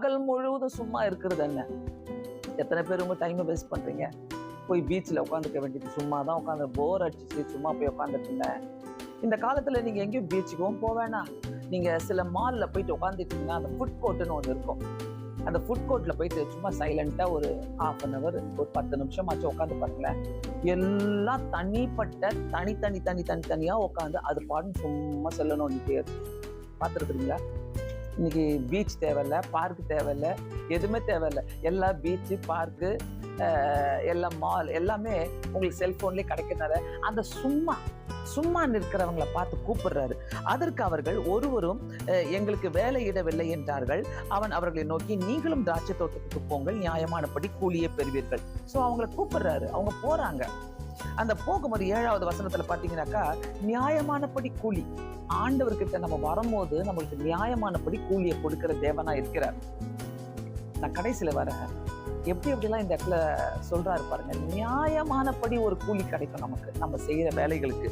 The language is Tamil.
பகல் முழுவதும் சும்மா இருக்கிறது என்ன? எத்தனை பேர் உங்க டைமை வேஸ்ட் பண்றீங்க? போய் பீச்சில் உட்காந்துக்க வேண்டியது சும்மா தான் உட்காந்து போர் அடிச்சு சும்மா போய் உட்காந்துட்டுங்க இந்த காலத்துல நீங்க எங்கேயும் பீச்சுக்கும் போவேணா வேணாம். நீங்க சில மால்ல போயிட்டு உட்காந்துட்டீங்கன்னா அந்த ஃபுட் கோர்ட்டுன்னு ஒன்று இருக்கும். அந்த ஃபுட் கோர்ட்டில் போயிட்டு சும்மா சைலண்ட்டாக ஒரு ஹாஃப் அன் அவர் ஒரு பத்து நிமிஷமாச்சும் உட்காந்து பாருங்களேன். எல்லாம் தனிப்பட்ட தனி தனி தனி உட்காந்து அது பாட்டு சும்மா செல்லணும் இருக்கும் பார்த்துருக்குறீங்களா இன்னைக்கு பீச் தேவையில்ல பார்க் தேவையில்ல எதுவுமே தேவையில்ல. எல்லா பீச்சு பார்க்கு எல்லாம் மால் எல்லாமே உங்களுக்கு செல்போன்லேயே கிடைக்கிறனால அந்த சும்மா சும்மா நிற்கிறவங்கள பார்த்து கூப்பிடுறாரு. அதற்கு அவர்கள் ஒருவரும் எங்களுக்கு வேலையிடவில்லை என்றார்கள். அவன் அவர்களை நோக்கி நீங்களும் திராட்சை தோட்டத்துக்கு போங்கள் நியாயமானபடி கூலியை பெறுவீர்கள். ஸோ அவங்கள கூப்பிடுறாரு. அவங்க போறாங்க. அந்த போகும்போது ஏழாவது வசனத்துல பாத்தீங்கன்னாக்கா நியாயமானபடி கூலி. ஆண்டவர்கிட்ட நம்ம வரும்போது நம்மளுக்கு நியாயமானபடி கூலியை கொடுக்கிற தேவனா இருக்கிறார். நான் கடைசியில வரேன் எப்படி எப்படிலாம் இந்த இடத்துல சொல்றாரு பாருங்க. நியாயமானபடி ஒரு கூலி கிடைக்கும் நமக்கு. நம்ம செய்யற வேலைகளுக்கு.